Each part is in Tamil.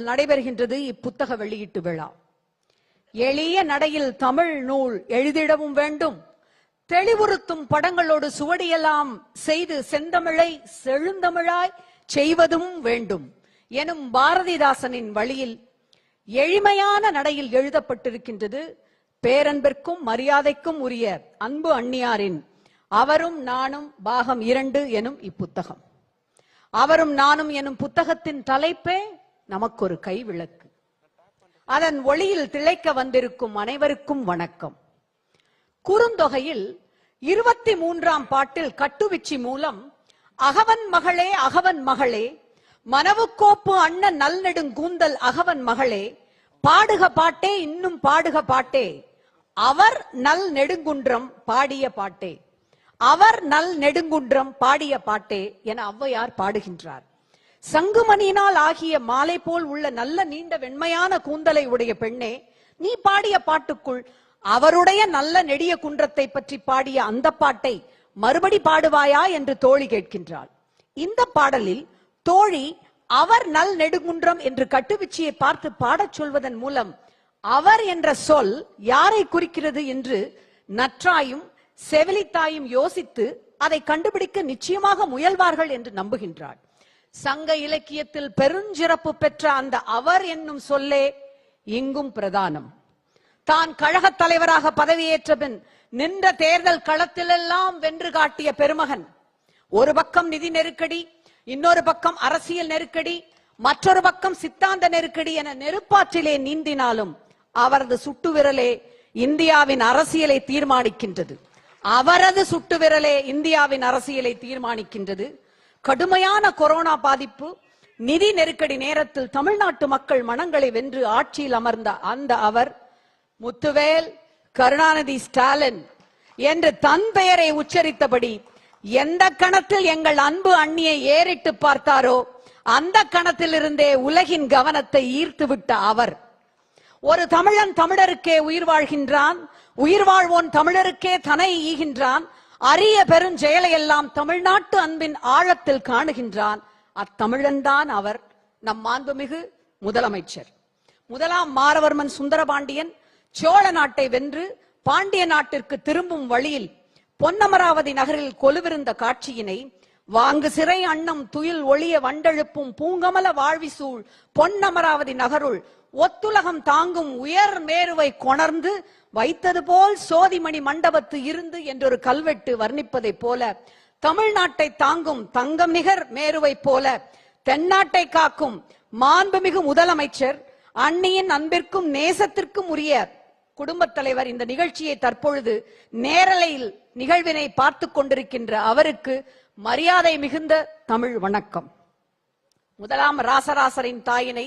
நடைபெறுகின்றது இப்புத்தக வெளியீட்டு விழா. எளிய நடையில் தமிழ் நூல் எழுதிடவும் வேண்டும். தெளிவுறுத்தும் படங்களோடு சுவடியெல்லாம் செய்து செந்தமிழை செழுந்தமிழாய் செய்வதும் வேண்டும் எனும் பாரதிதாசனின் வழியில் எளிமையான நடையில் எழுதப்பட்டிருக்கின்றது. பேரன்பிற்கும் மரியாதைக்கும் உரிய அன்பு அந்நியாரின் அவரும் நானும் பாகம் இரண்டு எனும் இப்புத்தகம். அவரும் நானும் எனும் புத்தகத்தின் தலைப்பே நமக்கொரு கைவிளக்கு. அதன் ஒளியில் திளைக்க வந்திருக்கும் அனைவருக்கும் வணக்கம். குறுந்தொகையில் இருபத்தி மூன்றாம் பாட்டில் கட்டுவிச்சி மூலம் அகவன் மகளே அகவன் மகளே மனவுக்கோப்பு அண்ணன் நல்நெடுங்கூந்தல் அகவன் மகளே பாடுக பாட்டே இன்னும் பாடுக பாட்டே. அவர் நல் நெடுங்குன்றம் பாடிய பாட்டே. அவர் நல் நெடுங்குன்றம் பாடிய பாட்டே என ஔவையார் பாடுகின்றார். சங்குமணியினால் ஆகிய மாலை போல் உள்ள நல்ல நீண்ட வெண்மையான கூந்தலை உடைய பெண்ணே நீ பாடிய பாட்டுக்குள் அவருடைய நல்ல நெடிய குன்றத்தை பற்றி பாடிய அந்த பாட்டை மறுபடி பாடுவாயா என்று தோழி கேட்கின்றாள். இந்த பாடலில் தோழி அவர் நல் நெடுங்குன்றம் என்று கட்டுவிச்சியை பார்த்து பாடச் சொல்வதன் மூலம் அவர் என்ற சொல் யாரை குறிக்கிறது என்று நற்றாயும் செவிலித்தாயும் யோசித்து அதை கண்டுபிடிக்க நிச்சயமாக முயல்வார்கள் என்று நம்புகின்றாள். சங்க இலக்கியத்தில் பெருஞ்சிறப்பு பெற்ற அந்த அவர் என்னும் சொல்லே இங்கும் பிரதானம். தான் கழகத் தலைவராக பதவியேற்ற பின் நின்ற தேர்தல் களத்திலெல்லாம் வென்று காட்டிய பெருமகன். ஒரு பக்கம் நிதி நெருக்கடி இன்னொரு பக்கம் அரசியல் நெருக்கடி மற்றொரு பக்கம் சித்தாந்த நெருக்கடி என நெருப்பாற்றிலே நீந்தினாலும் அவரது சுட்டு விரலே இந்தியாவின் அரசியலை தீர்மானிக்கின்றது. அவரது சுட்டு விரலே இந்தியாவின் அரசியலை தீர்மானிக்கின்றது. கடுமையான கொரோனா பாதிப்பு நிதி நெருக்கடி நேரத்தில் தமிழ்நாட்டு மக்கள் மனங்களை வென்று ஆட்சியில் அமர்ந்த அந்த அவர் முத்துவேல் கருணாநிதி ஸ்டாலின் என்று தன் பெயரை உச்சரித்தபடி எந்த கணத்தில் எங்கள் அன்பு அண்ணியை ஏறிட்டு பார்த்தாரோ அந்த கணத்திலிருந்தே உலகின் கவனத்தை ஈர்த்து விட்ட அவர். ஒரு தமிழன் தமிழருக்கே உயிர் வாழ்கின்றான் உயிர் வாழ்வோன் தமிழருக்கே தனை ஈகின்றான் அரிய பெருஞ்செயலையெல்லாம் தமிழ்நாட்டு அன்பின் ஆழத்தில் காணுகின்றான். அத்தமிழன்தான் அவர் நம் மாண்புமிகு முதலமைச்சர். முதலாம் மாரவர்மன் சுந்தரபாண்டியன் சோழ நாட்டை வென்று பாண்டிய நாட்டிற்கு திரும்பும் வழியில் பொன்னமராவதி நகரில் கொலுவிருந்த காட்சியினை வாங்கு சிறை அன்னம் துயில் ஒளிய வண்டெழுப்பும் பூங்கமல வாழ்வி சூழ் பொன்னமராவதி நகருள் ஒத்துலகம் தாங்கும் உயர் மேருவை கொணர்ந்து வைத்தது போல் சோதிமணி மண்டபத்து இருந்து என்றொரு கல்வெட்டு வர்ணிப்பதைப் போல தமிழ்நாட்டை தாங்கும் தங்கம் நிகர் மேருவை போல தென்னாட்டை காக்கும் மாண்புமிகு முதலமைச்சர் அன்னியின் அன்பிற்கும் நேசத்திற்கும் உரிய குடும்பத் தலைவர் இந்த நிகழ்ச்சியை தற்பொழுது நேரலையில் நிகழ்வினை பார்த்து கொண்டிருக்கின்ற அவருக்கு மரியாதை மிகுந்த தமிழ் வணக்கம். முதலாம் ராசராசரின் தாயினை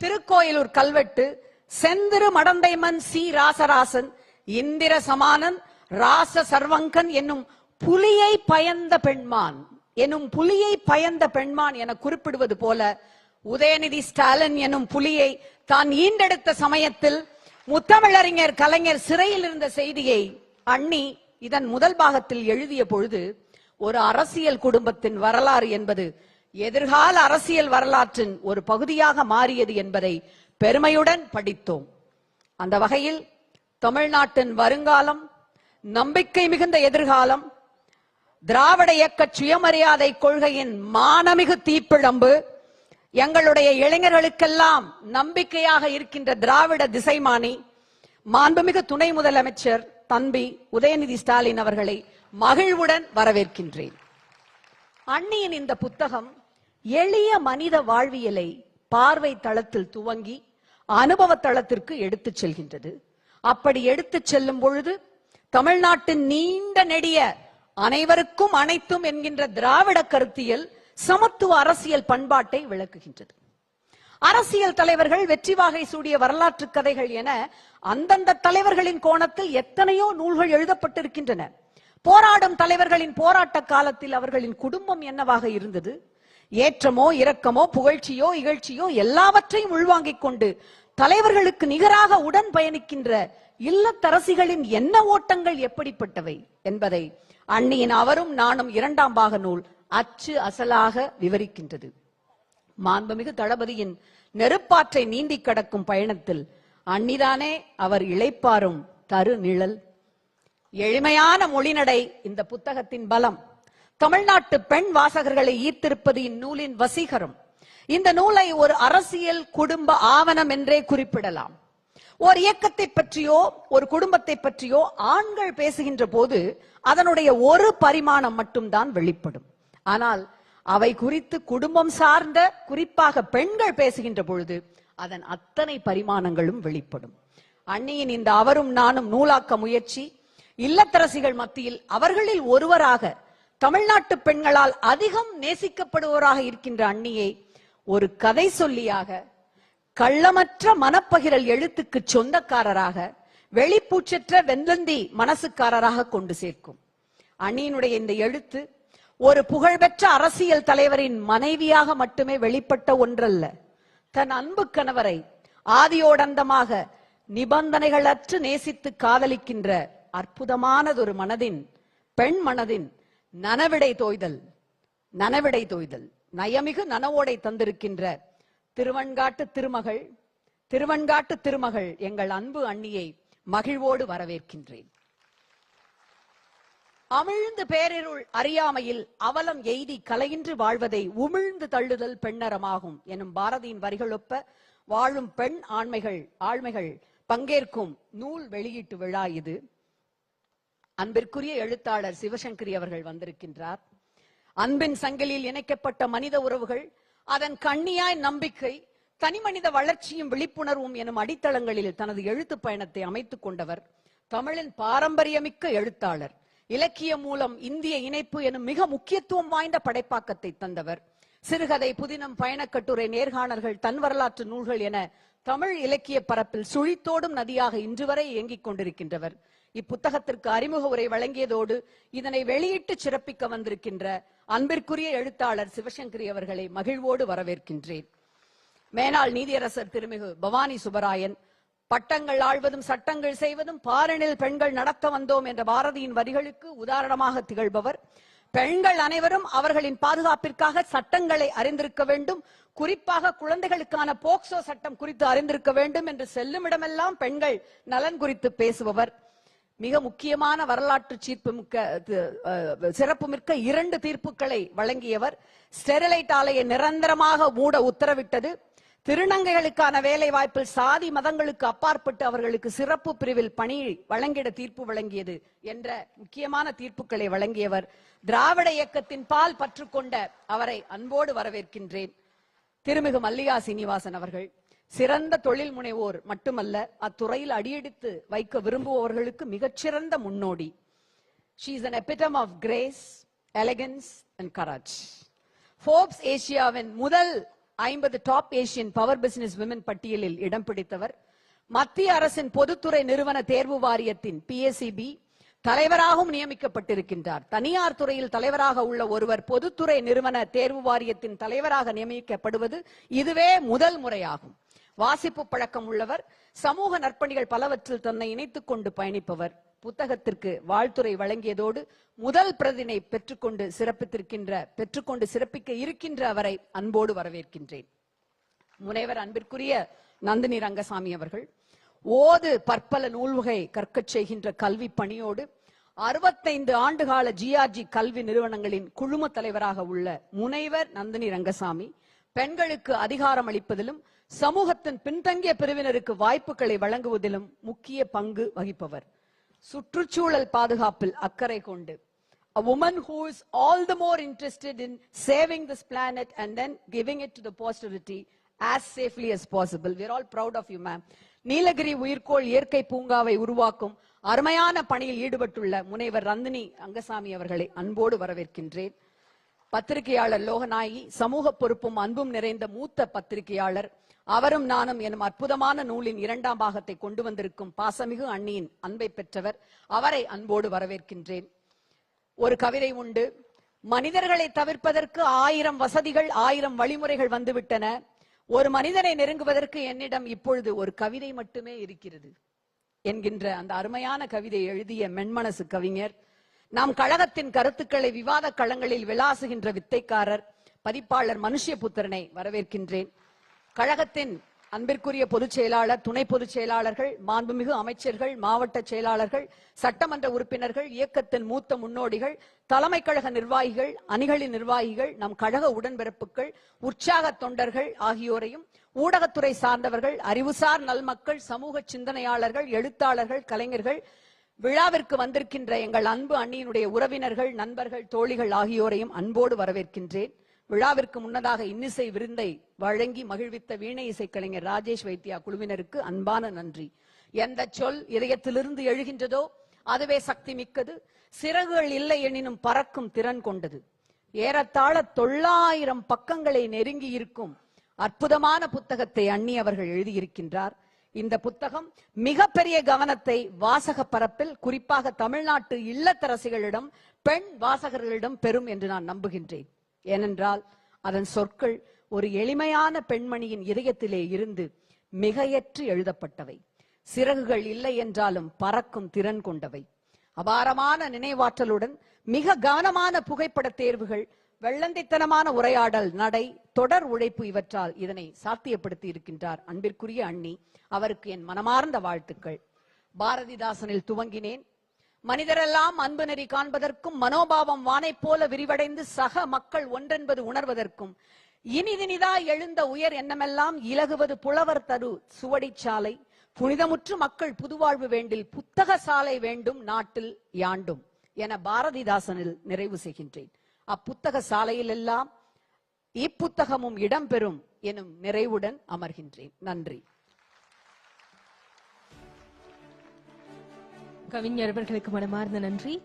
திருக்கோயிலூர் கல்வெட்டு செந்திரு மடந்தைமன் சி ராசராசன் இந்திர சமானன் ராச சர்வங்கன் என்னும் புலியை பயந்த பெண்மான் எனும் புலியை பயந்த பெண்மான் என குறிப்பிடுவது போல உதயநிதி ஸ்டாலின் எனும் புலியை தான் ஈண்டெடுத்த சமயத்தில் முத்தமிழறிஞர் கலைஞர் சிறையில் இருந்த செய்தியை அண்ணி இதன் முதல் பாகத்தில் எழுதிய பொழுது ஒரு அரசியல் குடும்பத்தின் வரலாறு என்பது எதிர்கால அரசியல் வரலாற்றின் ஒரு பகுதியாக மாறியது என்பதை பெருமையுடன் படித்தோம். அந்த வகையில் தமிழ்நாட்டின் வருங்காலம் நம்பிக்கை மிகுந்த எதிர்காலம் திராவிட இயக்க சுயமரியாதை கொள்கையின் மானமிகு தீப்பிழம்பு எங்களுடைய இளைஞர்களுக்கெல்லாம் நம்பிக்கையாக இருக்கின்ற திராவிட திசைமானி மாண்புமிகு துணை முதலமைச்சர் தம்பி உதயநிதி ஸ்டாலின் அவர்களை மகிழ்வுடன் வரவேற்கின்றேன். அண்ணியின் இந்த புத்தகம் எளிய மனித வாழ்வியலை பார்வை தளத்தில் துவங்கி அனுபவ தளத்திற்கு எடுத்துச் செல்கின்றது. அப்படி எடுத்துச் செல்லும் பொழுது தமிழ்நாட்டின் நீண்ட நெடிய அனைவருக்கும் அனைத்தும் என்கின்ற திராவிட கருத்தியல் சமத்துவ அரசியல் பண்பாட்டை விளக்குகின்றது. அரசியல் தலைவர்கள் வெற்றி வாகை சூடிய வரலாற்று கதைகள் என அந்தந்த தலைவர்களின் கோணத்தில் எத்தனையோ நூல்கள் எழுதப்பட்டிருக்கின்றன. போராடும் தலைவர்களின் போராட்ட காலத்தில் அவர்களின் குடும்பம் என்னவாக இருந்தது? ஏற்றமோ இரக்கமோ புகழ்ச்சியோ இகழ்ச்சியோ எல்லாவற்றையும் உள்வாங்கிக் கொண்டு தலைவர்களுக்கு நிகராக உடன் பயணிக்கின்ற இல்லத்தரசிகளின் என்ன ஓட்டங்கள் எப்படிப்பட்டவை என்பதை அண்ணியின் அவரும் நானும் இரண்டாம் பாக நூல் அச்சு அசலாக விவரிக்கின்றது. மாண்புமிகு தளபதியின் நெருப்பாற்றை நீந்தி கடக்கும் பயணத்தில் அன்னிதானே அவர் இழைப்பாரும் தரு நிழல் எளிமையான மொழிநடை இந்த புத்தகத்தின் பலம். தமிழ்நாட்டு பெண் வாசகர்களை ஈர்த்திருப்பது இந்நூலின் வசீகரம். இந்த நூலை ஒரு அரசியல் குடும்ப ஆவணம் என்றே குறிப்பிடலாம். ஒரு இயக்கத்தை பற்றியோ ஒரு குடும்பத்தை பற்றியோ ஆண்கள் பேசுகின்ற போது அதனுடைய ஒரு பரிமாணம் மட்டும்தான் வெளிப்படும். ஆனால் அவை குறித்து குடும்பம் சார்ந்த குறிப்பாக பெண்கள் பேசுகின்ற பொழுது அதன் அத்தனை பரிமாணங்களும் வெளிப்படும். அன்னியின் இந்த அவரும் நானும் நூலாக்க முயற்சி இல்லத்தரசிகள் மத்தியில் அவர்களில் ஒருவராக தமிழ்நாட்டு பெண்களால் அதிகம் நேசிக்கப்படுவோராக இருக்கின்ற அண்ணியை ஒரு கதை சொல்லியாக கள்ளமற்ற மனப்பகிரல் எழுத்துக்கு சொந்தக்காரராக வெளிப்பூச்சற்ற வெந்தந்தி மனசுக்காரராக கொண்டு சேர்க்கும். அணியினுடைய இந்த எழுத்து ஒரு புகழ்பெற்ற அரசியல் தலைவரின் மனைவியாக மட்டுமே வெளிப்பட்ட ஒன்றல்ல. தன் அன்பு கணவரை ஆதியோடந்தமாக நிபந்தனைகளற்று நேசித்து காதலிக்கின்ற அற்புதமானதொரு மனதின் பெண் மனதின் நனவிடை தோய்தல் நனவிடை தோய்தல். நயமிகு நனவோடை தந்திருக்கின்ற திருவன்காட்டு திருமகள் திருவன்காட்டு திருமகள் எங்கள் அன்பு அண்ணியை மகிழ்வோடு வரவேற்கின்றேன். அமிழ்ந்து பேரிருள் அறியாமையில் அவலம் எய்தி கலையின்றி வாழ்வதை உமிழ்ந்து தள்ளுதல் பெண்ணறமாகும் எனும் பாரதியின் வரிகளொப்ப வாழும் பெண் ஆண்மைகள் ஆழ்மைகள் பங்கேற்கும் நூல் வெளியீட்டு விழா இது. அன்பிற்குரிய எழுத்தாளர் சிவசங்கரி அவர்கள் வந்திருக்கின்றார். அன்பின் சங்கிலியில் இணைக்கப்பட்ட மனித உறவுகள் அதன் கண்ணியாய் நம்பிக்கை தனி மனித வளர்ச்சியும் விழிப்புணர்வும் எனும் அடித்தளங்களில் தனது எழுத்து பயணத்தை அமைத்துக் கொண்டவர் தமிழின் பாரம்பரியமிக்க எழுத்தாளர். இலக்கியம் மூலம் இந்திய இணைப்பு எனும் மிக முக்கியத்துவம் வாய்ந்த படைப்பாக்கத்தை தந்தவர். சிறுகதை புதினம் பயணக்கட்டுரை நேர்காணல்கள் தன் வரலாற்று நூல்கள் என தமிழ் இலக்கிய பரப்பில் சுழித்தோடும் நதியாக இன்று வரை இயங்கிக் கொண்டிருக்கின்றவர். இப்புத்தகத்திற்கு அறிமுக உரை வழங்கியதோடு இதனை வெளியிட்டு சிறப்பிக்க வந்திருக்கின்ற அன்பிற்குரிய எழுத்தாளர் சிவசங்கரி அவர்களை மகிழ்வோடு வரவேற்கின்றேன். மேனாள் நீதியரசர் திருமிகு பவானி சுபராயன் பட்டங்கள் ஆழ்வதும் சட்டங்கள் செய்வதும் பாரணில் பெண்கள் நடத்த வந்தோம் என்ற பாரதியின் வரிகளுக்கு உதாரணமாக திகழ்பவர். பெண்கள் அனைவரும் அவர்களின் பாதுகாப்பிற்காக சட்டங்களை அறிந்திருக்க வேண்டும். குறிப்பாக குழந்தைகளுக்கான போக்சோ சட்டம் குறித்து அறிந்திருக்க வேண்டும் என்று செல்லுமிடமெல்லாம் பெண்கள் நலன் குறித்து பேசுபவர். மிக முக்கியமான வரலாற்று சீர்ப்பு மிக்க சிறப்புமிக்க இரண்டு தீர்ப்புகளை வழங்கியவர். ஸ்டெரிலைட் ஆலையை நிரந்தரமாக மூட உத்தரவிட்டது. திருநங்கைகளுக்கான வேலை வாய்ப்பில் சாதி மதங்களுக்கு அப்பாற்பட்டு அவர்களுக்கு சிறப்பு பிரிவில் பணி வழங்கிட தீர்ப்பு வழங்கியது என்ற முக்கியமான தீர்ப்புகளை வழங்கியவர். திராவிட இயக்கத்தின் பால் பற்றுக்கொண்ட அவரை அன்போடு வரவேற்கின்றேன். திருமிகு மல்லிகா சீனிவாசன் அவர்கள். சிறந்த தொழில் முனைவோர் மட்டுமல்ல அத்துறையில் அடியெடுத்து வைக்க விரும்புபவர்களுக்கு மிகச்சிறந்த முன்னோடி. She is an epitome of grace elegance and courage Forbes ஏசியாவின் முதல் ஐம்பது top Asian power business women பட்டியலில் இடம் பிடித்தவர். மத்திய அரசின் பொதுத்துறை நிறுவன தேர்வு வாரியத்தின் பிஎஸ்சிபி தலைவராகவும் நியமிக்கப்பட்டிருக்கின்றார். தனியார் துறையில் தலைவராக உள்ள ஒருவர் பொதுத்துறை நிறுவன தேர்வு வாரியத்தின் தலைவராக நியமிக்கப்படுவது இதுவே முதல் முறையாகும். வாசிப்பு பழக்கம் உள்ளவர் சமூக நற்பணிகள் பலவற்றில் தன்னை இணைத்துக் கொண்டு பயணிப்பவர். புத்தகத்திற்கு வாழ்த்துரை வழங்கியதோடு முதல் பிரதினை பெற்றுக்கொண்டு சிறப்பித்திருக்கின்ற பெற்றுக்கொண்டு சிறப்பிக்க இருக்கின்ற அவரை அன்போடு வரவேற்கின்றேன். முனைவர் அன்பிற்குரிய நந்தினி ரங்கசாமி அவர்கள் ஓது பற்பல நூல்வகை கற்கச் செய்கின்ற கல்வி பணியோடு அறுபத்தைந்து ஆண்டுகால ஜிஆர்ஜி கல்வி நிறுவனங்களின் குழும தலைவராக உள்ள முனைவர் நந்தினி ரங்கசாமி பெண்களுக்கு அதிகாரம் அளிப்பதிலும் சமூகத்தின் பின்தங்கிய பிரிவினருக்கு வாய்ப்புகளை வழங்குவதிலும் முக்கிய பங்கு வகிப்பவர் சுற்றுச்சூழல் பாதுகாப்பில் அக்கறை கொண்டு a woman who is all the more interested in saving this planet and then giving it to the posterity as safely as possible. We're all proud of you, ma'am. Nilgiri உயிர்கோள் இயற்கை பூங்காவை உருவாக்கும் அருமையான பணியில் ஈடுபட்டுள்ள முனைவர் ரந்தினி ரங்கசாமி அவர்களை அன்போடு வரவேற்கின்றேன் பத்திரிகையாளர் லோகநாயகி சமூக பொறுப்பும் அன்பும் நிறைந்த மூத்த பத்திரிகையாளர் அவரும் நானும் எனும் அற்புதமான நூலின் இரண்டாம் பாகத்தை கொண்டு வந்திருக்கும் பாசமிகு அண்ணியின் அன்பை பெற்றவர் அவரை அன்போடு வரவேற்கின்றேன். ஒரு கவிதை உண்டு. மனிதர்களை தவிர்ப்பதற்கு ஆயிரம் வசதிகள் ஆயிரம் வழிமுறைகள் வந்துவிட்டன. ஒரு மனிதனை நெருங்குவதற்கு என்னிடம் இப்பொழுது ஒரு கவிதை மட்டுமே இருக்கிறது என்கின்ற அந்த அருமையான கவிதை எழுதிய மென்மனசு கவிஞர். நாம் கழகத்தின் கருத்துக்களை விவாத களங்களில் விளாசுகின்ற வித்தைக்காரர் பதிப்பாளர் மனுஷ்யபுத்திரனை வரவேற்கின்றேன். கழகத்தின் அன்பிற்குரிய பொதுச் செயலாளர் துணை பொதுச் செயலாளர்கள் மாண்புமிகு அமைச்சர்கள் மாவட்ட செயலாளர்கள் சட்டமன்ற உறுப்பினர்கள் இயக்கத்தின் மூத்த முன்னோடிகள் தலைமை கழக நிர்வாகிகள் அணிகளின் நிர்வாகிகள் நம் கழக உடன்பிறப்புகள் உற்சாக தொண்டர்கள் ஆகியோரையும் ஊடகத்துறை சார்ந்தவர்கள் அறிவுசார் நல்மக்கள் சமூக சிந்தனையாளர்கள் எழுத்தாளர்கள் கலைஞர்கள் விழாவிற்கு வந்திருக்கின்ற எங்கள் அன்பு அண்ணியினுடைய உறவினர்கள் நண்பர்கள் தோழிகள் ஆகியோரையும் அன்போடு வரவேற்கின்றேன். விழாவிற்கு முன்னதாக இன்னிசை விருந்தை வழங்கி மகிழ்வித்த வீணை இசைக்கலைஞர் ராஜேஷ் வைத்தியா குழுவினருக்கு அன்பான நன்றி. எந்த சொல் இதயத்திலிருந்து எழுகின்றதோ அதுவே சக்தி மிக்கது. சிறகுகள் இல்லை எனினும் பறக்கும் திறன் கொண்டது. ஏறத்தாழ தொள்ளாயிரம் பக்கங்களை நெருங்கி இருக்கும் அற்புதமான புத்தகத்தை அண்ணி அவர்கள் எழுதியிருக்கின்றார். இந்த புத்தகம் மிகப்பெரிய கவனத்தை வாசக பரப்பில் குறிப்பாக தமிழ்நாட்டு இல்லத்தரசிகளிடம் பெண் வாசகர்களிடம் பெறும் என்று நான் நம்புகின்றேன். ஏனென்றால் அதன் சொற்கள் ஒரு எளிமையான பெண்மணியின் இதயத்திலே இருந்து மிகையற்று எழுதப்பட்டவை. சிறகுகள் இல்லை என்றாலும் பறக்கும் திறன் கொண்டவை. அபாரமான நினைவாற்றலுடன் மிக கவனமான புகைப்பட தேர்வுகள் வெள்ளந்தித்தனமான உரையாடல் நடை தொடர் உழைப்பு இவற்றால் இதனை சாத்தியப்படுத்தி இருக்கின்றார். அன்பிற்குரிய அண்ணி அவருக்கு என் மனமார்ந்த வாழ்த்துக்கள். பாரதிதாசனில் துவங்கினேன். மனிதரெல்லாம் அன்பு நெறி காண்பதற்கும் மனோபாவம் வானைப் போல விரிவடைந்து சக மக்கள் ஒன்றென்பது உணர்வதற்கும். இனிதினிதா எழுந்த உயர் எண்ணமெல்லாம் இலகுவது புலவர் தரு சுவடிச்சாலை புனிதமுற்று மக்கள் புதுவாழ்வு வேண்டில் புத்தக சாலை வேண்டும் நாட்டில் யாண்டும் என பாரதிதாசனில் நிறைவு செய்கின்றேன். அப்புத்தக சாலையில் எல்லாம் இப்புத்தகமும் இடம்பெறும் எனும் நிறைவுடன் அமர்கின்றேன். நன்றி. கவிஞர் அவர்களுக்கு மனமார்ந்த நன்றி.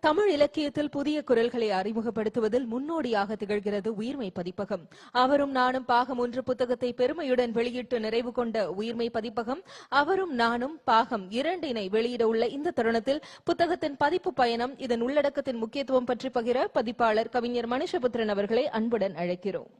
தமிழ் இலக்கியத்தில் புதிய குரல்களை அறிமுகப்படுத்துவதில் முன்னோடியாக திகழ்கிறது உயிர்மை பதிப்பகம். அவரும் நானும் பாகம் ஒன்று புத்தகத்தை பெருமையுடன் வெளியிட்டு நிறைவு கொண்ட உயிர்மை பதிப்பகம். அவரும் நானும் பாகம் இரண்டினை வெளியிட உள்ள இந்த தருணத்தில் புத்தகத்தின் பதிப்பு பயணம் இதன் உள்ளடக்கத்தின் முக்கியத்துவம் பற்றி பகிர பதிப்பாளர் கவிஞர் மனுஷபுத்திரன் அவர்களை அன்புடன் அழைக்கிறோம்.